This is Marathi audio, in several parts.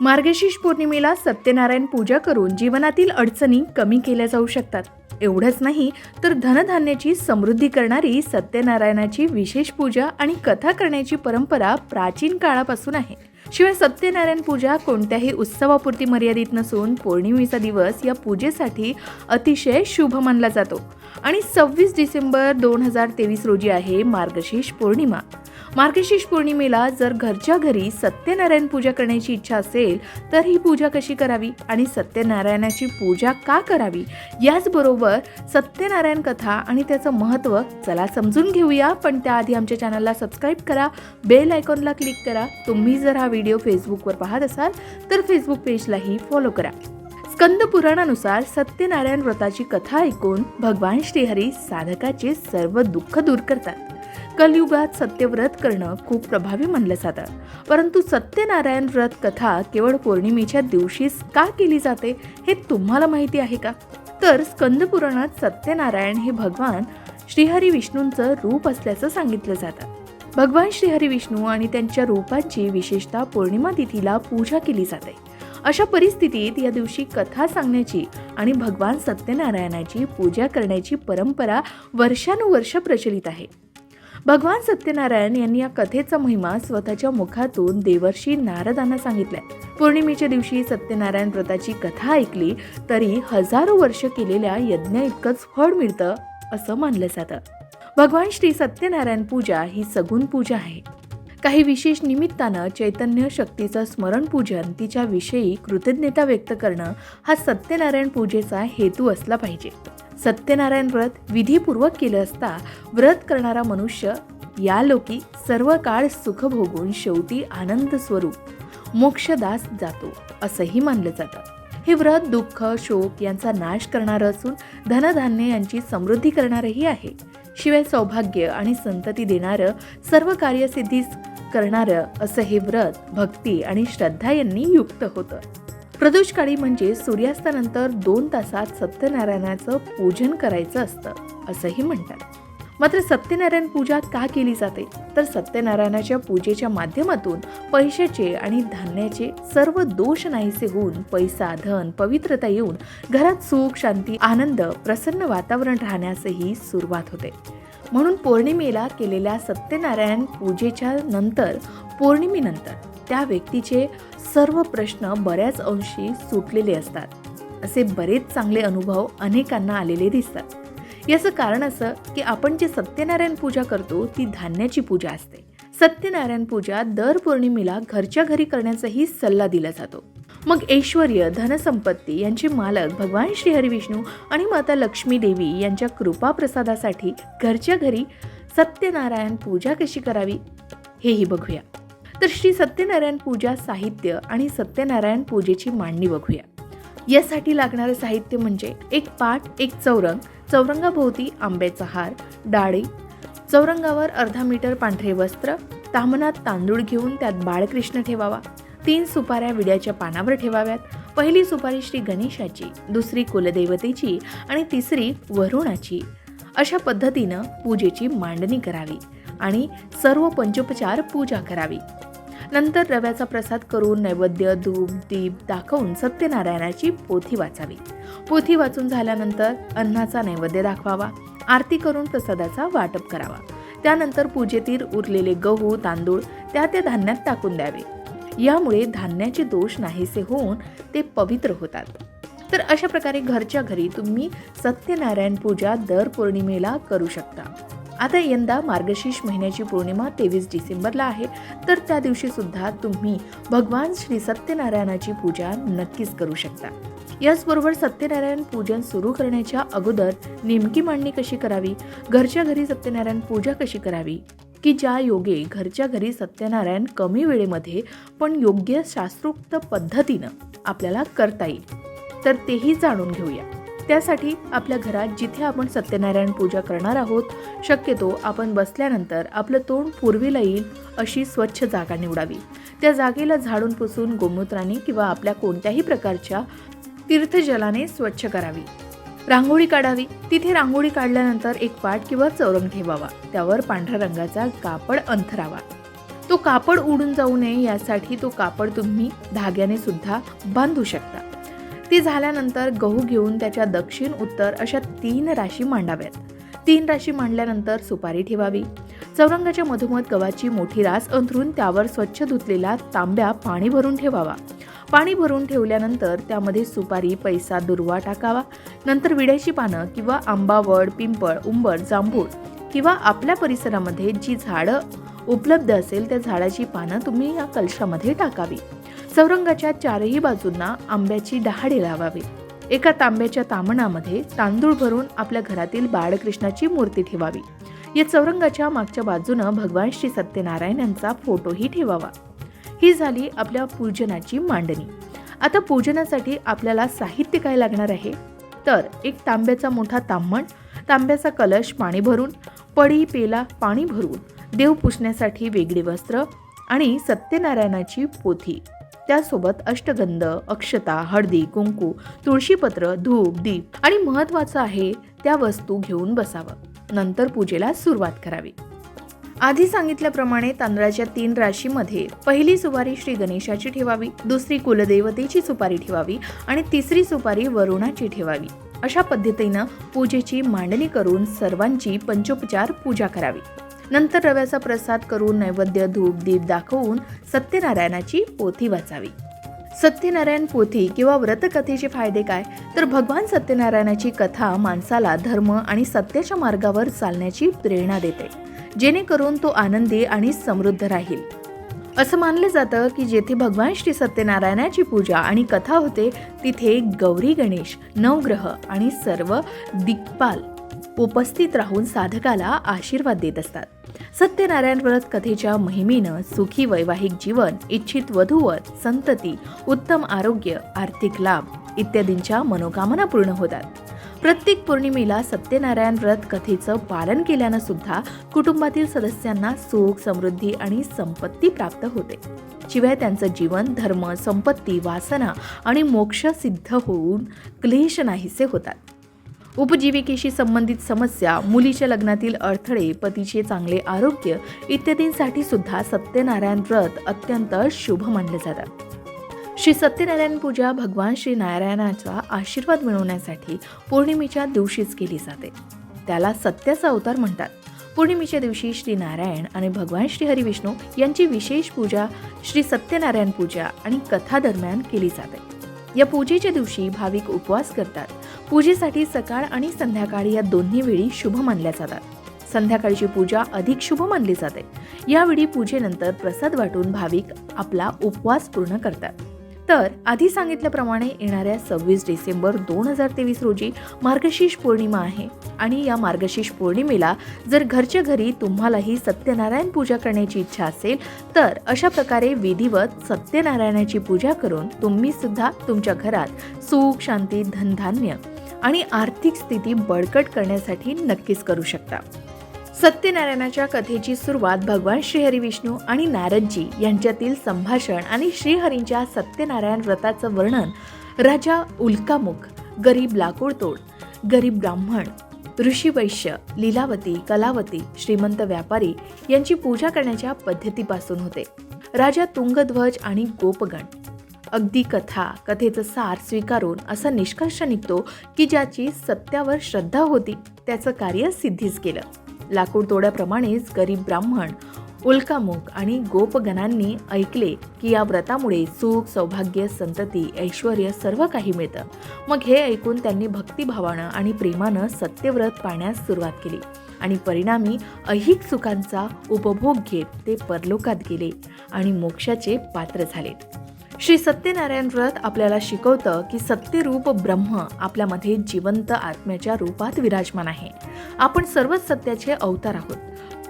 मार्गशीर्ष पौर्णिमेला सत्यनारायण पूजा करून जीवनातील अडचणी कमी केल्या जाऊ शकतात. एवढंच नाही तर धनधान्याची समृद्धी करणारी सत्यनारायणाची विशेष पूजा आणि कथा करण्याची परंपरा प्राचीन काळापासून आहे. शिवाय सत्यनारायण पूजा कोणत्याही उत्सवापुरती मर्यादित नसून पौर्णिमेचा दिवस या पूजेसाठी अतिशय शुभ मानला जातो. आणि सव्वीस डिसेंबर दोन हजार तेवीस रोजी आहे मार्गशीर्ष पौर्णिमा. मार्गशीर्ष पौर्णिमेला जर घरच्या घरी सत्यनारायण पूजा करण्याची इच्छा असेल तर ही पूजा कशी करावी आणि सत्यनारायणाची पूजा का करावी? याचबरोबर सत्यनारायण कथा आणि त्याचं महत्त्व चला समजून घेऊया. पण त्याआधी आमच्या चॅनलला सबस्क्राईब करा बेल आयकॉनला क्लिक करा. तुम्ही जर हा व्हिडिओ फेसबुकवर पाहत असाल तर फेसबुक पेजलाही फॉलो करा. स्कंद पुराणानुसार सत्यनारायण व्रताची कथा ऐकून भगवान श्रीहरी साधकाचे सर्व दुःख दूर करतात. कलयुगात सत्यव्रत करणं खूप प्रभावी मानलं जातं. परंतु सत्यनारायण व्रत कथा केवळ पौर्णिमेच्या दिवशीच का केली जाते हे तुम्हाला माहिती आहे का? तर स्कंदपुराणात सत्यनारायण हे भगवान श्रीहरी विष्णूंचं रूप असल्याचं सांगितलं जातं. भगवान श्रीहरी विष्णू आणि त्यांच्या रूपाची विशेषतः पौर्णिमा तिथीला पूजा केली जाते. अशा परिस्थितीत या दिवशी कथा सांगण्याची आणि भगवान सत्यनारायणाची पूजा करण्याची परंपरा वर्षानुवर्ष प्रचलित आहे. भगवान सत्यनारायण यांनी या कथेचा महिमा स्वतःच्या मुखातून देवर्षी नारदांना सांगितलाय. पौर्णिमेच्या दिवशी सत्यनारायण व्रताची कथा ऐकली तरी हजारो वर्ष केलेल्या यज्ञ इतकंच फळ मिळतं असं मानलं जातं. भगवान श्री सत्यनारायण पूजा ही सगुण पूजा आहे. काही विशेष निमित्तानं चैतन्य शक्तीचं स्मरण पूजन तिच्याविषयी कृतज्ञता व्यक्त करणं हा सत्यनारायण पूजेचा हेतू असला पाहिजे. सत्यनारायण व्रत विधीपूर्वक केलं असता व्रत करणारा मनुष्य या लोकी सर्व काळ सुख भोगून शेवटी आनंद स्वरूप मोक्षदास जातो असंही मानलं जातं. हे व्रत दुःख शोक यांचा नाश करणारं असून धनधान्य यांची समृद्धी करणारही आहे. शिवाय सौभाग्य आणि संतती देणारं सर्व कार्यसिद्धीस करणारं असं हे व्रत भक्ती आणि श्रद्धा यांनी युक्त होतं. प्रदोषकाळी म्हणजे सूर्यास्तानंतर दोन तासात सत्यनारायणाचं पूजन करायचं असतं असंही म्हणतात. मात्र सत्यनारायण पूजा का केली जाते? तर सत्यनारायणाच्या पूजेच्या माध्यमातून पैशाचे आणि धान्याचे सर्व दोष नाहीसे होऊन पैसा धन पवित्रता येऊन घरात सुख शांती आनंद प्रसन्न वातावरण राहण्यासही सुरुवात होते. म्हणून पौर्णिमेला केलेल्या सत्यनारायण पूजेच्या नंतर पौर्णिमेनंतर त्या व्यक्तीचे सर्व प्रश्न बऱ्याच अंशी सुटलेले असतात. असे बरेच चांगले अनुभव अनेकांना आलेले दिसतात. याचं कारण असं की आपण जे सत्यनारायण पूजा करतो ती धान्याची पूजा असते. सत्यनारायण पूजा दर पौर्णिमेला घरच्या घरी करण्याचाही सल्ला दिला जातो. मग ऐश्वर्य धनसंपत्ती यांचे मालक भगवान श्रीहरी विष्णू आणि माता लक्ष्मी देवी यांच्या कृपा प्रसादासाठी घरच्या घरी सत्यनारायण पूजा कशी करावी हेही बघूया. तर श्री सत्यनारायण पूजा साहित्य आणि सत्यनारायण पूजेची मांडणी बघूया. यासाठी लागणारं साहित्य म्हणजे एक पाट एक चौरंग चौरंगाभोवती आंब्याचा हार डाळी चौरंगावर अर्धा मीटर पांढरे वस्त्र तामनात तांदूळ घेऊन त्यात बाळकृष्ण ठेवावा तीन सुपाऱ्या विड्याच्या पानावर ठेवाव्यात पहिली सुपारी श्री गणेशाची दुसरी कुलदेवतेची आणि तिसरी वरुणाची. अशा पद्धतीनं पूजेची मांडणी करावी आणि सर्व पंचोपचार पूजा करावी. नंतर रव्याचा प्रसाद करून नैवेद्य धूप दीप दाखवून सत्यनारायणाची पोथी वाचावी. पोथी वाचून झाल्यानंतर अन्नाचा नैवेद्य दाखवावा. आरती करून प्रसादाचा वाटप करावा. त्यानंतर पूजेतील उरलेले गहू तांदूळ त्या त्या धान्यात टाकून द्यावे. यामुळे धान्याचे दोष नाहीसे होऊन ते पवित्र होतात. तर अशा प्रकारे घरच्या घरी तुम्ही सत्यनारायण पूजा दर पौर्णिमेला करू शकता. आता यंदा मार्गशीर्ष महिन्याची पौर्णिमा तेवीस डिसेंबरला आहे. तर त्या दिवशी सुद्धा तुम्ही भगवान श्री सत्यनारायणाची पूजा नक्कीच करू शकता. याचबरोबर सत्यनारायण पूजन सुरू करण्याच्या अगोदर नेमकी मांडणी कशी करावी? घरच्या घरी सत्यनारायण पूजा कशी करावी? की ज्या योगे घरच्या घरी सत्यनारायण कमी वेळेमध्ये पण योग्य शास्त्रोक्त पद्धतीनं आपल्याला करता येईल? तर तेही जाणून घेऊया. त्यासाठी आपल्या घरात जिथे आपण सत्यनारायण पूजा करणार आहोत शक्यतो आपण बसल्यानंतर आपलं तोंड पूर्वीला येईल अशी स्वच्छ जागा निवडावी. त्या जागेला झाडून पुसून गोमूत्राने किंवा आपल्या कोणत्याही प्रकारच्या तीर्थजलाने स्वच्छ करावी. रांगोळी काढावी. तिथे रांगोळी काढल्यानंतर एक पाट किंवा चौरंग ठेवावा. त्यावर पांढऱ्या रंगाचा कापड अंथरावा. तो कापड उडून जाऊ नये यासाठी तो कापड तुम्ही धाग्याने सुद्धा बांधू शकता. ती झाल्यानंतर गहू घेऊन त्याच्या दक्षिण उत्तर अशा तीन राशी मांडाव्यात. तीन राशी मांडल्यानंतर सुपारी ठेवावी. चौरंगाच्या मधोमध गव्हाची मोठी रास अंथरून त्यावर स्वच्छ धुतलेला तांब्या पाणी भरून ठेवावा. पाणी भरून ठेवल्यानंतर त्यामध्ये सुपारी पैसा दुर्वा टाकावा. नंतर विड्याची पानं किंवा आंबावड पिंपळ उंबर जांभूळ किंवा आपल्या परिसरामध्ये जी झाडं उपलब्ध असेल त्या झाडाची पानं तुम्ही या कलशामध्ये टाकावी. चौरंगाच्या चारही बाजूंना आंब्याची डहाळे लावावी. एका तांब्याच्या तामणामध्ये तांदूळ भरून आपल्या घरातील बाळकृष्णाची मूर्ती ठेवावी. या चौरंगाच्या मागच्या बाजूनं भगवान श्री सत्यनारायण यांचा फोटोही ठेवावा. ही झाली आपल्या पूजनाची मांडणी. आता पूजनासाठी आपल्याला साहित्य काय लागणार आहे? तर एक तांब्याचा मोठा ताम्हण तांब्याचा कलश पाणी भरून पडी पेला पाणी भरून देव पुसण्यासाठी वेगळी वस्त्र आणि सत्यनारायणाची पोथी. त्यासोबत अष्टगंध अक्षता हळदी कुंकू तुळशीपत्र धूप दीप आणि महत्वाचं आहे त्या वस्तू घेऊन बसावं. नंतर पूजेला सुरुवात करावी. आधी सांगितल्याप्रमाणे तांदळाच्या तीन राशीमध्ये पहिली सुपारी श्री गणेशाची ठेवावी दुसरी कुलदेवतेची सुपारी ठेवावी आणि तिसरी सुपारी वरुणाची ठेवावी. अशा पद्धतीनं पूजेची मांडणी करून सर्वांची पंचोपचार पूजा करावी. नंतर रव्याचा प्रसाद करून नैवेद्य धूप दीप दाखवून सत्यनारायणाची पोथी वाचावी. सत्यनारायण पोथी किंवा व्रतकथेचे फायदे काय? तर भगवान सत्यनारायणाची कथा माणसाला धर्म आणि सत्याच्या मार्गावर चालण्याची प्रेरणा देते जेणेकरून तो आनंदी आणि समृद्ध राहील. असं मानलं जातं की जेथे भगवान श्री सत्यनारायणाची पूजा आणि कथा होते तिथे गौरी गणेश नवग्रह आणि सर्व दिग्पाल उपस्थित राहून साधकाला आशीर्वाद देत असतात. सत्यनारायण व्रत कथेच्या महिमेनं सुखी वैवाहिक जीवन इच्छित वधूवर संतती उत्तम आरोग्य आर्थिक लाभ इत्यादींच्या मनोकामना पूर्ण होतात. प्रत्येक पौर्णिमेला सत्यनारायण व्रत कथेचं पालन केल्यानं सुद्धा कुटुंबातील सदस्यांना सुख समृद्धी आणि संपत्ती प्राप्त होते. शिवाय त्यांचं जीवन धर्म संपत्ती वासना आणि मोक्ष सिद्ध होऊन क्लेश नाहीसे होतात. उपजीविकेशी संबंधित समस्या मुलीच्या लग्नातील अडथळे पतीचे चांगले आरोग्य इत्यादींसाठी सुद्धा सत्यनारायण व्रत अत्यंत शुभ मानले जातात. श्री सत्यनारायण पूजा भगवान श्री नारायणाचा आशीर्वाद मिळवण्यासाठी पौर्णिमेच्या दिवशीच केली जाते. त्याला सत्याचा अवतार म्हणतात. पौर्णिमेच्या दिवशी श्री नारायण आणि भगवान श्री हरिविष्णू यांची विशेष पूजा श्री सत्यनारायण पूजा आणि कथा दरम्यान केली जाते. या पूजेच्या दिवशी भाविक उपवास करतात. पूजेसाठी सकाळ आणि संध्याकाळी या दोन्ही वेळी शुभ मानल्या जातात. संध्याकाळची पूजा अधिक शुभ मानली जाते. यावेळी पूजेनंतर प्रसाद वाटून भाविक आपला उपवास पूर्ण करतात. तर आधी सांगितल्याप्रमाणे येणाऱ्या सव्वीस डिसेंबर दोन हजार तेवीस रोजी मार्गशीर्ष पौर्णिमा आहे आणि या मार्गशीर्ष पौर्णिमेला जर घरच्या घरी तुम्हालाही सत्यनारायण पूजा करण्याची इच्छा असेल तर अशा प्रकारे विधिवत सत्यनारायणाची पूजा करून तुम्ही सुद्धा तुमच्या घरात सुख शांती धनधान्य आणि आर्थिक स्थिती बळकट करण्यासाठी नक्कीच करू शकता. सत्यनारायणाच्या कथेची सुरुवात भगवान श्रीहरी विष्णू आणि नारदजी यांच्यातील संभाषण आणि श्रीहरींच्या सत्यनारायण व्रताचं वर्णन राजा उल्कामुख गरीब लाकूडतोड गरीब ब्राह्मण ऋषी वैश्य लीलावती कलावती श्रीमंत व्यापारी यांची पूजा करण्याच्या पद्धतीपासून होते. राजा तुंगध्वज आणि गोपगण अगदी कथा कथेचं सार स्वीकारून असा निष्कर्ष निघतो की ज्याची सत्यावर श्रद्धा होती त्याचं कार्य सिद्धीच केलं. लाकूड तोड्याप्रमाणेच गरीब ब्राह्मण उल्कामुख आणि गोपगणांनी ऐकले की या व्रतामुळे सुख सौभाग्य संतती ऐश्वर सर्व काही मिळतं. मग हे ऐकून त्यांनी भक्तिभावानं आणि प्रेमानं सत्यव्रत पाळण्यास सुरुवात केली आणि परिणामी ऐहिक सुखांचा उपभोग घेत ते परलोकात गेले आणि मोक्षाचे पात्र झाले श्री सत्यनारायण व्रत आपल्याला शिकवतं की सत्यरूप ब्रह्म आपल्यामध्ये जिवंत आत्म्याच्या रूपात विराजमान आहे. आपण सर्वच सत्याचे अवतार आहोत.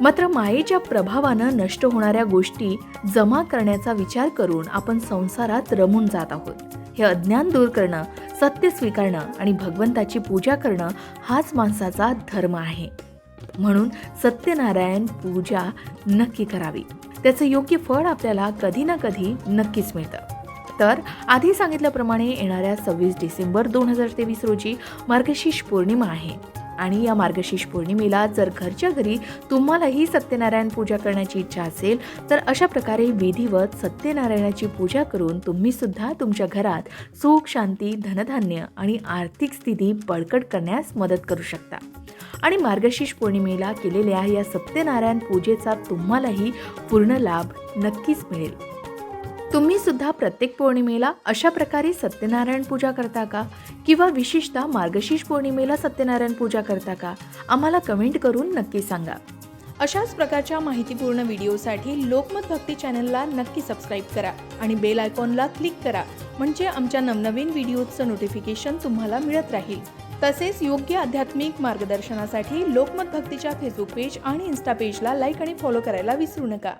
मात्र मायेच्या प्रभावानं नष्ट होणाऱ्या गोष्टी जमा करण्याचा विचार करून आपण संसारात रमून जात आहोत. हे अज्ञान दूर करणं सत्य स्वीकारणं आणि भगवंताची पूजा करणं हाच माणसाचा धर्म आहे. म्हणून सत्यनारायण पूजा नक्की करावी. त्याचं योग्य फळ आपल्याला कधी ना कधी नक्कीच मिळतं. तर आधी सांगितल्याप्रमाणे येणाऱ्या सव्वीस डिसेंबर दोन हजार तेवीस रोजी मार्गशीर्ष पौर्णिमा आहे. आणि या मार्गशीर्ष पौर्णिमेला जर घरच्या घरी तुम्हालाही सत्यनारायण पूजा करण्याची इच्छा असेल तर अशा प्रकारे विधिवत सत्यनारायणाची पूजा करून तुम्ही सुद्धा तुमच्या घरात सुख शांती धनधान्य आणि आर्थिक स्थिती बळकट करण्यास मदत करू शकता. आणि मार्गशीर्ष पौर्णिमेला केलेल्या या सत्यनारायण पूजेचा तुम्हालाही पूर्ण लाभ नक्कीच मिळेल. तुम्ही सुद्धा प्रत्येक पौर्णिमेला अशा प्रकारे सत्यनारायण पूजा करता का? किंवा विशेषतः मार्गशीर्ष पौर्णिमेला सत्यनारायण पूजा करता का? आम्हाला कमेंट करून नक्की सांगा. अशाच प्रकारच्या माहितीपूर्ण व्हिडिओसाठी लोकमत भक्ती चॅनलला नक्की सबस्क्राईब करा आणि बेल आयकॉनला क्लिक करा म्हणजे आमच्या नवनवीन व्हिडिओचं नोटिफिकेशन तुम्हाला मिळत राहील. तसेच योग्य आध्यात्मिक मार्गदर्शनासाठी लोकमत भक्तीच्या फेसबुक पेज आणि इन्स्टा पेजला लाईक आणि फॉलो करायला विसरू नका.